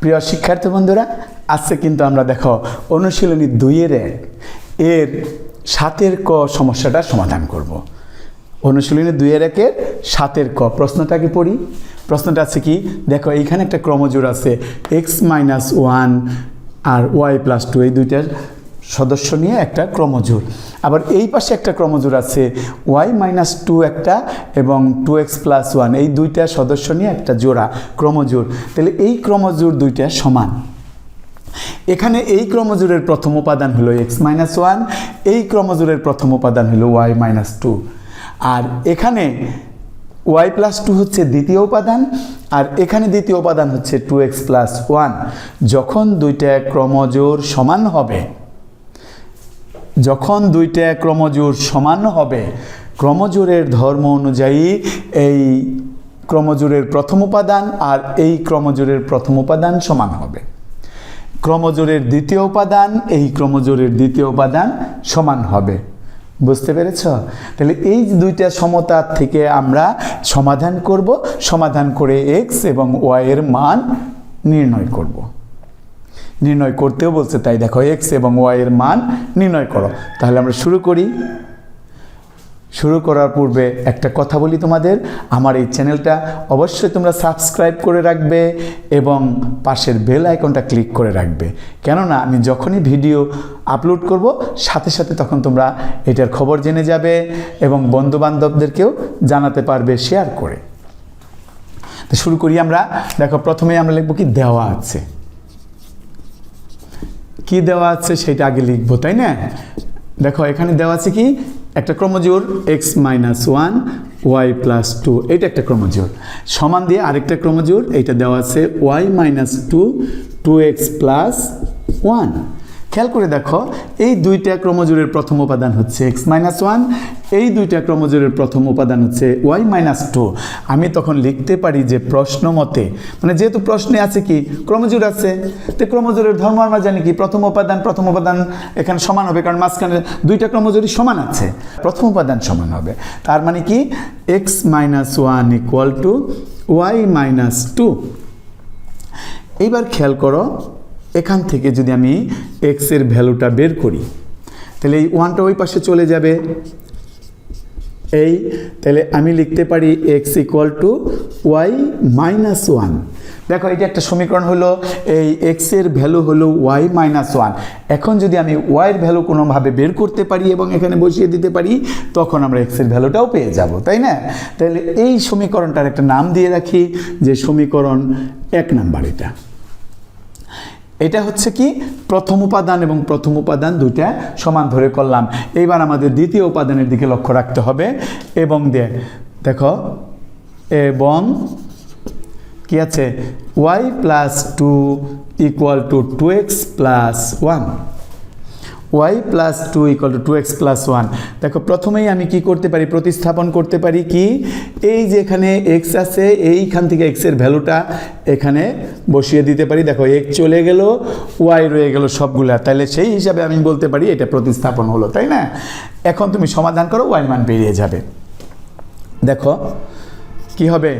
প্রিয় শিক্ষার্থী বন্ধুরা, আজকে কিন্তু আমরা দেখো অনুশীলনী দুইয়ের এর সাতের ক সমস্যাটা সমাধান করব। অনুশীলনী দুইয়ের একের সাতের ক প্রশ্নটাকে পড়ি। প্রশ্নটা আছে কি, দেখো এইখানে একটা ক্রমজোড় আছে এক্স মাইনাস ওয়ান আর ওয়াই প্লাস টু এই দুইটার সদস্য নিয়ে একটা ক্রমজোড় আবার এই পাশে একটা ক্রমজোড় আছে ওয়াই মাইনাস টু একটা এবং টু এক্স প্লাস ওয়ান এই দুইটা সদস্য নিয়ে একটা জোড়া ক্রমজোড় তাহলে এই ক্রমজোড় দুইটা সমান। এখানে এই ক্রমজোড়ের প্রথম উপাদান হলো এক্স মাইনাস ওয়ান এই ক্রমজোড়ের প্রথম উপাদান হলো ওয়াই মাইনাস টু আর এখানে ওয়াই প্লাস টু হচ্ছে দ্বিতীয় উপাদান, আর এখানে দ্বিতীয় উপাদান হচ্ছে টু এক্স প্লাস ওয়ান যখন দুইটা ক্রমজোড় সমান হবে যখন দুইটা ক্রমজোড় সমান হবে, ক্রমজোড়ের ধর্ম অনুযায়ী এই ক্রমজোড়ের প্রথম উপাদান আর এই ক্রমজোড়ের প্রথম উপাদান সমান হবে। ক্রমজোড়ের দ্বিতীয় উপাদান, এই ক্রমজোড়ের দ্বিতীয় উপাদান সমান হবে। বুঝতে পেরেছ? তাহলে এই দুইটা সমতার থেকে আমরা সমাধান করব, সমাধান করে এক্স এবং ওয়াই এর মান নির্ণয় করব। নির্ণয় করতেও বলছে, তাই দেখো এক্স এবং ওয়াই এর মান নির্ণয় করো। তাহলে আমরা শুরু করি। শুরু করার পূর্বে একটা কথা বলি তোমাদের। আমার এই চ্যানেলটা অবশ্যই তোমরা সাবস্ক্রাইব করে রাখবে এবং পাশের বেল আইকনটা ক্লিক করে রাখবে। কেননা আমি যখনই ভিডিও আপলোড করব, সাথে সাথে তখন তোমরা এটার খবর জেনে যাবে এবং বন্ধু বান্ধবদেরকেও জানাতে পারবে শেয়ার করে। তো শুরু করি আমরা। দেখো, প্রথমে আমরা লিখব কি? দেওয়া আছে। কি দেওয়া আছে সেটা আগে লিখব, তাই না? দেখো, এখানে দেওয়া আছে কি? একটা ক্রমজোর X minus one Y plus two এইটা একটা ক্রমজোর। সমান দিয়ে আরেকটা ক্রমজোর এইটা দেওয়া আছে Y minus two two X plus one খেয়াল করে দেখো, এই দুইটা ক্রমজোরের প্রথম উপাদান হচ্ছে এক্স মাইনাস ওয়ান এই দুইটা ক্রমজোরের প্রথম উপাদান হচ্ছে ওয়াই মাইনাস টু আমি তখন লিখতে পারি যে প্রশ্ন মতে মানে যেহেতু প্রশ্নে আছে কি ক্রমজোর আছে, তো ক্রমজোরের ধর্ম আমরা জানি কি, প্রথম উপাদান প্রথম উপাদান এখানে সমান হবে, কারণ মাঝখানে দুইটা ক্রমজোরই সমান আছে। প্রথম উপাদান সমান হবে, তার মানে কি X minus one equal to Y minus two এইবার খেয়াল করো এখান থেকে যদি আমি এক্সের ভ্যালুটা বের করি, তাহলে এই ওয়ানটা ওই পাশে চলে যাবে। এই, তাহলে আমি লিখতে পারি X equal to Y minus one দেখো, এটা একটা সমীকরণ হলো, এই এক্সের ভ্যালু হলো ওয়াই মাইনাস ওয়ান এখন যদি আমি ওয়াইয়ের ভ্যালু কোনোভাবে বের করতে পারি এবং এখানে বসিয়ে দিতে পারি, তখন আমরা এক্সের ভ্যালুটাও পেয়ে যাব, তাই না? তাহলে এই সমীকরণটার একটা নাম দিয়ে রাখি, যে সমীকরণ এক নাম্বার এটা। এটা হচ্ছে কি? প্রথম উপাদান এবং প্রথম উপাদান দুইটা সমান ধরে করলাম। এইবার আমাদের দ্বিতীয় উপাদানের দিকে লক্ষ্য রাখতে হবে এবং দে, দেখো এবং কি আছে? Y plus two equal to two X plus one. Y plus two equal to two X plus one দেখো, প্রথমেই আমি কি করতে পারি? প্রতিস্থাপন করতে পারি কি? এই যে এখানে এক্স আছে, এইখান থেকে এক্সের ভ্যালুটা এখানে বসিয়ে দিতে পারি। দেখো এক্স চলে গেল ওয়াই রয়ে গেল সবগুলা। তাহলে সেই হিসাবে আমি বলতে পারি এটা প্রতিস্থাপন হলো, তাই না? এখন তুমি সমাধান করো ওয়াই মান বেরিয়ে যাবে। দেখো, কি হবে?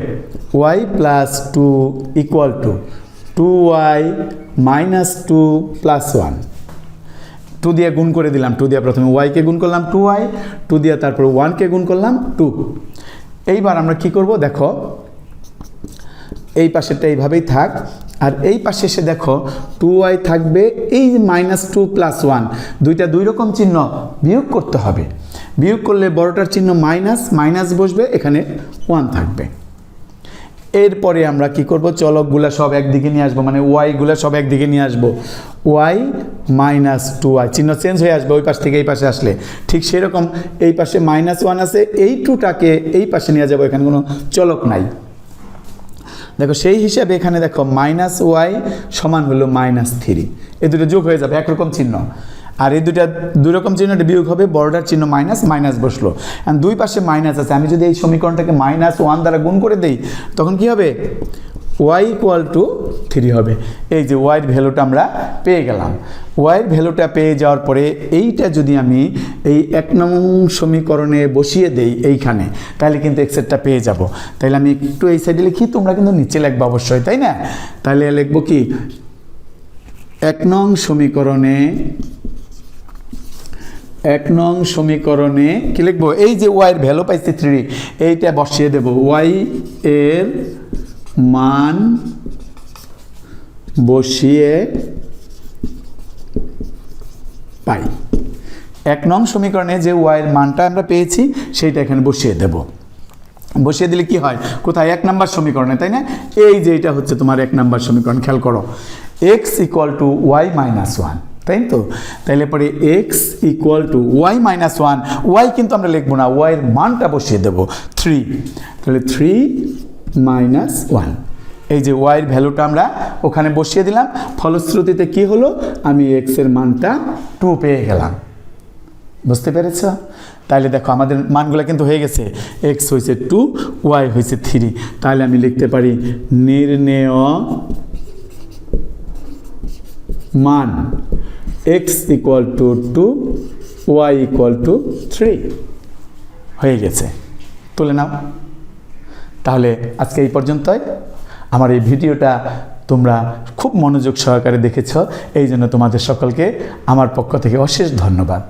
Y plus two equal to two Y minus two plus one two দিয়ে গুণ করে দিলাম টু দিয়ে প্রথমে ওয়াইকে গুণ করলাম টু ওয়াই টু দিয়ে তারপর ওয়ানকে গুণ করলাম টু এইবার আমরা কি করব? দেখো, এই পাশেরটা এইভাবেই থাক, আর এই পাশে এসে দেখো টু ওয়াই থাকবে এই মাইনাস টু প্লাস ওয়ান দুইটা দুই রকম চিহ্ন বিয়োগ করতে হবে। বিয়োগ করলে বড়টার চিহ্ন মাইনাস মাইনাস বসবে, এখানে ওয়ান থাকবে। এরপরে আমরা কি করব? চলকগুলো সব একদিকে নিয়ে আসব। মানে ওয়াইগুলো সব একদিকে নিয়ে আসব। ওয়াই মাইনাস টু ওয়াই চিহ্ন চেঞ্জ হয়ে আসবে ওই পাশ থেকে এই পাশে আসলে। ঠিক সেরকম এই পাশে মাইনাস ওয়ান আছে, এই টুটাকে এই পাশে নিয়ে যাব, এখানে কোনো চলক নাই। দেখো সেই হিসাবে এখানে দেখো মাইনাস ওয়াই সমান হলো মাইনাস থ্রি এই দুটো যোগ হয়ে যাবে, একরকম চিহ্ন। আর এই দুটা দুই রকম চিহ্নটা বিয়োগ হবে, বর্ডার চিহ্ন মাইনাস মাইনাস বসল। দুই পাশে মাইনাস আছে। আমি যদি এই সমীকরণটাকে মাইনাস ওয়ান দ্বারা গুণ করে দেই, তখন কি হবে? ওয়াই ইকুয়াল টু থ্রি হবে। এই যে ওয়াইয়ের ভ্যালুটা আমরা পেয়ে গেলাম। ওয়াইয়ের ভ্যালুটা পেয়ে যাওয়ার পরে এইটা যদি আমি এই এক নং সমীকরণে বসিয়ে দেই এইখানে, তাহলে কিন্তু এক্সেরটা পেয়ে যাব। তাহলে আমি একটু এই সাইডে লিখি, তোমরা কিন্তু নিচে লিখবে অবশ্যই, তাই না? তাহলে লিখব কি? এক নং সমীকরণে এক নং সমীকরণে কি লিখব? এই যে ওয়াইয়ের ভ্যালু পাইছি থ্রি এইটা বসিয়ে দেব। ওয়াই এর মান বসিয়ে পাই। এক নং সমীকরণে যে ওয়াইয়ের মানটা আমরা পেয়েছি, সেইটা এখানে বসিয়ে দেব। বসিয়ে দিলে কি হয়? কোথায়? এক নাম্বার সমীকরণে, তাই না? এই যে এটা হচ্ছে তোমার এক নাম্বার সমীকরণ, খেয়াল করো। X equal to Y minus one তাই তো তাইলে পরে X equal to Y minus one Y কিন্তু আমরা লিখব না ওয়াইয়ের মানটা বসিয়ে দেবো। থ্রি তাহলে থ্রি মাইনাস ওয়ান এই যে ওয়াইয়ের ভ্যালুটা আমরা ওখানে বসিয়ে দিলাম। ফলশ্রুতিতে কি হলো? আমি এক্সের মানটা টু পেয়ে গেলাম। বুঝতে পেরেছ? তাহলে দেখো, আমাদের মানগুলো কিন্তু হয়ে গেছে। এক্স হয়েছে টু ওয়াই হয়েছে থ্রি তাহলে আমি লিখতে পারি নির্ণেয় মান। X equal to two Y equal to three হয়ে গেছে। তুলে নাও। তাহলে আজকে এই পর্যন্তই। আমার এই ভিডিওটা তোমরা খুব মনোযোগ সহকারে দেখেছ। এই জন্য তোমাদের সকলকে আমার পক্ষ থেকে অশেষ ধন্যবাদ।